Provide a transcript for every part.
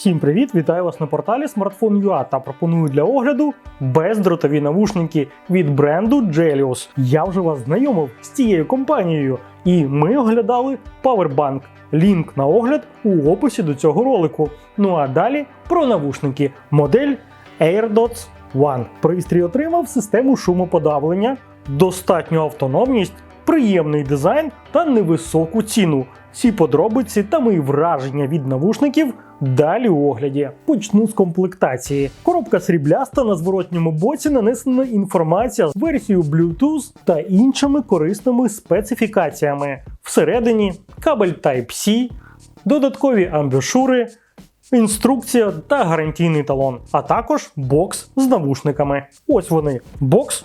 Всім привіт! Вітаю вас на порталі Smartphone.ua та пропоную для огляду бездротові навушники від бренду Gelios. Я вже вас знайомив з цією компанією, і ми оглядали Powerbank. Лінк на огляд у описі до цього ролику. Ну а далі про навушники. Модель AirDots One. Пристрій отримав систему шумоподавлення, достатню автономність, приємний дизайн та невисоку ціну. Ці подробиці та мої враження від навушників далі у огляді. Почну з комплектації. Коробка срібляста на зворотньому боці нанесена інформація з версією Bluetooth та іншими корисними специфікаціями. Всередині кабель Type-C, додаткові амбушури, інструкція та гарантійний талон, а також бокс з навушниками. Ось вони. Бокс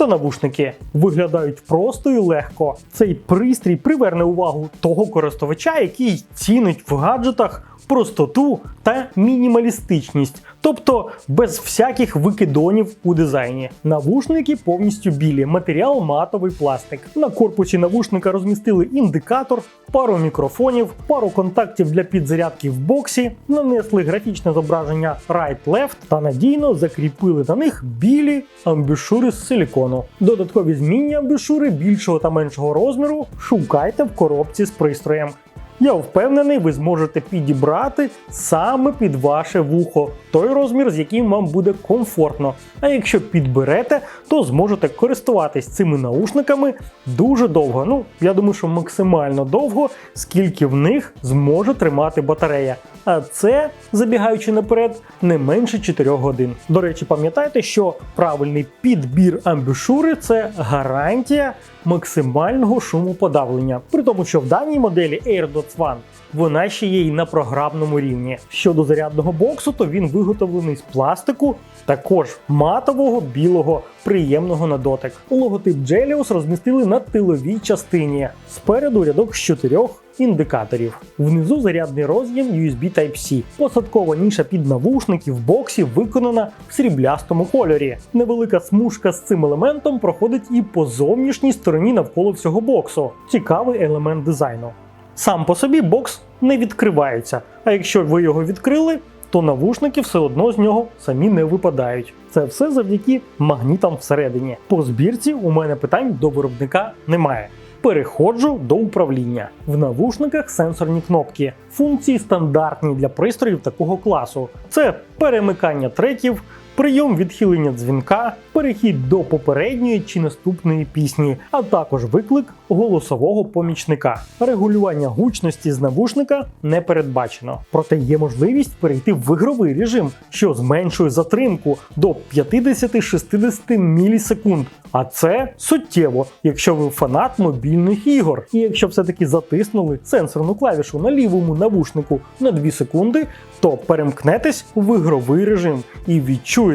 та навушники виглядають просто і легко. Цей пристрій приверне увагу того користувача, який цінить в гаджетах простоту та мінімалістичність, тобто без всяких викидонів у дизайні. Навушники повністю білі, матеріал матовий пластик. На корпусі навушника розмістили індикатор, пару мікрофонів, пару контактів для підзарядки в боксі, нанесли графічне зображення right-left та надійно закріпили на них білі амбушури з силікону. Додаткові змінні амбушури більшого та меншого розміру шукайте в коробці з пристроєм. Я впевнений, ви зможете підібрати саме під ваше вухо той розмір, з яким вам буде комфортно. А якщо підберете, то зможете користуватись цими наушниками дуже довго. Ну, я думаю, що максимально довго, скільки в них зможе тримати батарея. А це, забігаючи наперед, не менше 4 годин. До речі, пам'ятайте, що правильний підбір амбушури це гарантія максимального шумоподавлення. При тому, що в даній моделі AirDots One вона ще є й на програмному рівні. Щодо зарядного боксу, то він виготовлений з пластику, також матового, білого, приємного на дотик. Логотип Gelios розмістили на тиловій частині. Спереду рядок з чотирьох індикаторів. Внизу зарядний роз'єм USB Type-C. Посадкова ніша під навушники в боксі виконана в сріблястому кольорі. Невелика смужка з цим елементом проходить і по зовнішній стороні навколо всього боксу. Цікавий елемент дизайну. Сам по собі бокс не відкривається, а якщо ви його відкрили, то навушники все одно з нього самі не випадають. Це все завдяки магнітам всередині. По збірці у мене питань до виробника немає. Переходжу до управління. В навушниках сенсорні кнопки. Функції стандартні для пристроїв такого класу. Це перемикання треків, прийом відхилення дзвінка, перехід до попередньої чи наступної пісні, а також виклик голосового помічника. Регулювання гучності з навушника не передбачено. Проте є можливість перейти в ігровий режим, що зменшує затримку до 50-60 мілісекунд. А це суттєво, якщо ви фанат мобільних ігор. І якщо все-таки затиснули сенсорну клавішу на лівому навушнику на 2 секунди, то перемкнетесь в ігровий режим і відчуєте,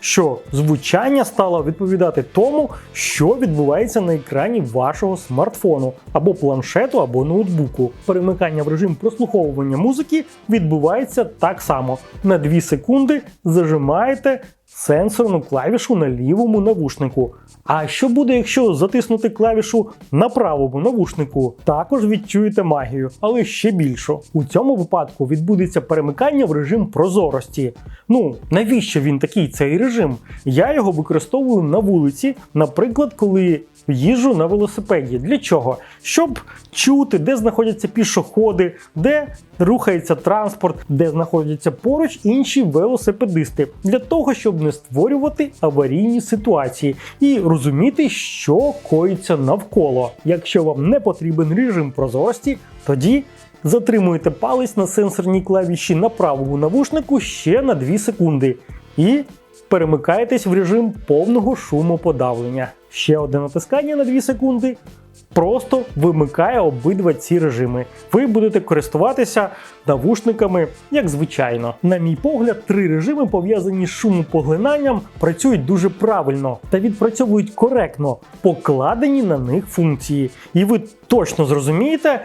що звучання стало відповідати тому, що відбувається на екрані вашого смартфону або планшету, або ноутбуку. Перемикання в режим прослуховування музики відбувається так само. На 2 секунди зажимаєте сенсорну клавішу на лівому навушнику. А що буде, якщо затиснути клавішу на правому навушнику? Також відчуєте магію, але ще більшу. У цьому випадку відбудеться перемикання в режим прозорості. Ну, навіщо він такий цей режим? Я його використовую на вулиці, наприклад, коли їжджу на велосипеді. Для чого? Щоб чути, де знаходяться пішоходи, де рухається транспорт, де знаходяться поруч інші велосипедисти, для того, щоб не створювати аварійні ситуації і розуміти, що коїться навколо. Якщо вам не потрібен режим прозорості, тоді затримуєте палець на сенсорній клавіші на правому навушнику ще на 2 секунди і перемикаєтесь в режим повного шумоподавлення. Ще одне натискання на 2 секунди. Просто вимикає обидва ці режими. Ви будете користуватися навушниками як звичайно. На мій погляд, три режими пов'язані з шумопоглинанням працюють дуже правильно та відпрацьовують коректно покладені на них функції. І ви точно зрозумієте,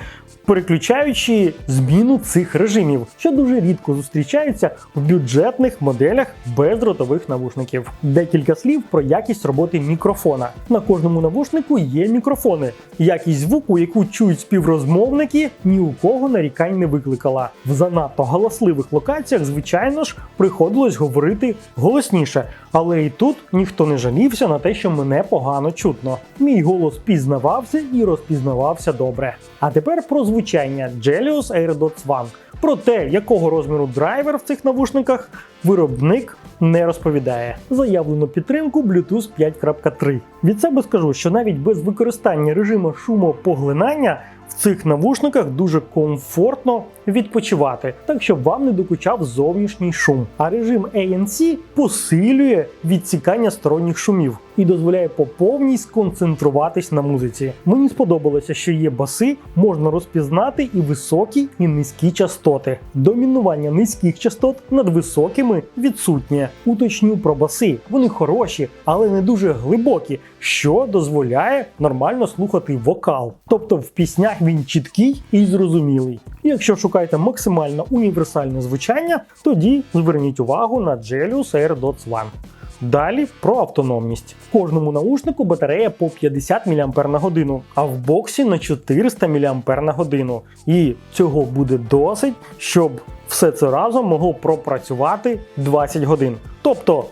переключаючи зміну цих режимів, що дуже рідко зустрічається в бюджетних моделях бездротових навушників. Декілька слів про якість роботи мікрофона. На кожному навушнику є мікрофони. Якість звуку, яку чують співрозмовники, ні у кого нарікань не викликала. В занадто галасливих локаціях, звичайно ж, приходилось говорити голосніше, але і тут ніхто не жалівся на те, що мене погано чутно. Мій голос пізнавався і розпізнавався добре. А тепер про звучання Gelios AirDots One. Про те, якого розміру драйвер в цих навушниках, виробник не розповідає. Заявлено підтримку Bluetooth 5.3. Від себе скажу, що навіть без використання режиму шумопоглинання в цих навушниках дуже комфортно відпочивати, так щоб вам не докучав зовнішній шум. А режим ANC посилює відсікання сторонніх шумів і дозволяє по сконцентруватись на музиці. Мені сподобалося, що є баси, можна розпізнати і високі, і низькі частоти. Домінування низьких частот над високими відсутнє. Уточню про баси. Вони хороші, але не дуже глибокі, що дозволяє нормально слухати вокал. Тобто в піснях він чіткий і зрозумілий. І якщо шукаєте максимально універсальне звучання, тоді зверніть увагу на Gelius AirDots One. Далі про автономність. В кожному наушнику батарея по 50 мАч, а в боксі на 400 мАч. І цього буде досить, щоб все це разом могло пропрацювати 20 годин. Тобто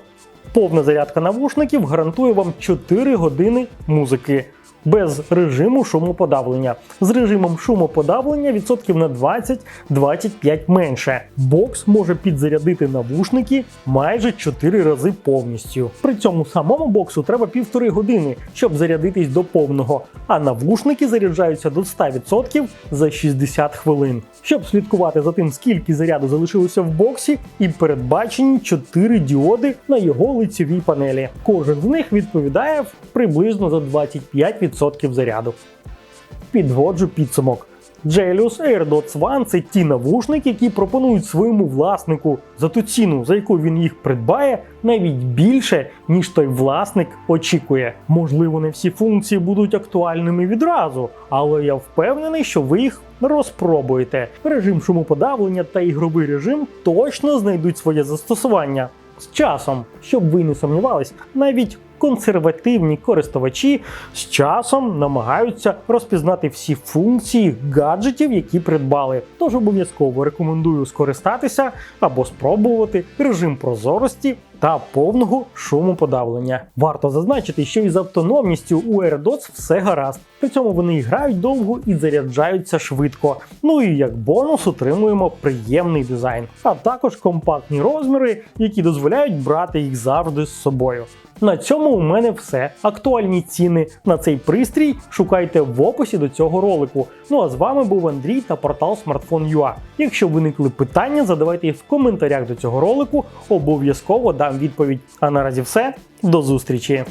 повна зарядка навушників гарантує вам 4 години музики. Без режиму шумоподавлення. З режимом шумоподавлення відсотків на 20-25 менше. Бокс може підзарядити навушники майже 4 рази повністю. При цьому самому боксу треба півтори години, щоб зарядитись до повного, а навушники заряджаються до 100% за 60 хвилин. Щоб слідкувати за тим, скільки заряду залишилося в боксі, і передбачені 4 діоди на його лицевій панелі. Кожен з них відповідає приблизно за 25% заряду. Підводжу підсумок. Gelius AirDots One – це ті навушники, які пропонують своєму власнику за ту ціну, за яку він їх придбає, навіть більше, ніж той власник очікує. Можливо, не всі функції будуть актуальними відразу, але я впевнений, що ви їх розпробуєте. Режим шумоподавлення та ігровий режим точно знайдуть своє застосування. З часом, щоб ви не сумнівались, навіть консервативні користувачі з часом намагаються розпізнати всі функції гаджетів, які придбали. Тож обов'язково рекомендую скористатися або спробувати режим прозорості та повного шумоподавлення. Варто зазначити, що із автономністю у AirDots все гаразд. При цьому вони грають довго і заряджаються швидко. Ну і як бонус отримуємо приємний дизайн, а також компактні розміри, які дозволяють брати їх завжди з собою. На цьому у мене все. Актуальні ціни на цей пристрій шукайте в описі до цього ролику. Ну а з вами був Андрій та портал Smartphone.ua. Якщо виникли питання, задавайте їх в коментарях до цього ролику. Обов'язково дам відповідь. А наразі все. До зустрічі!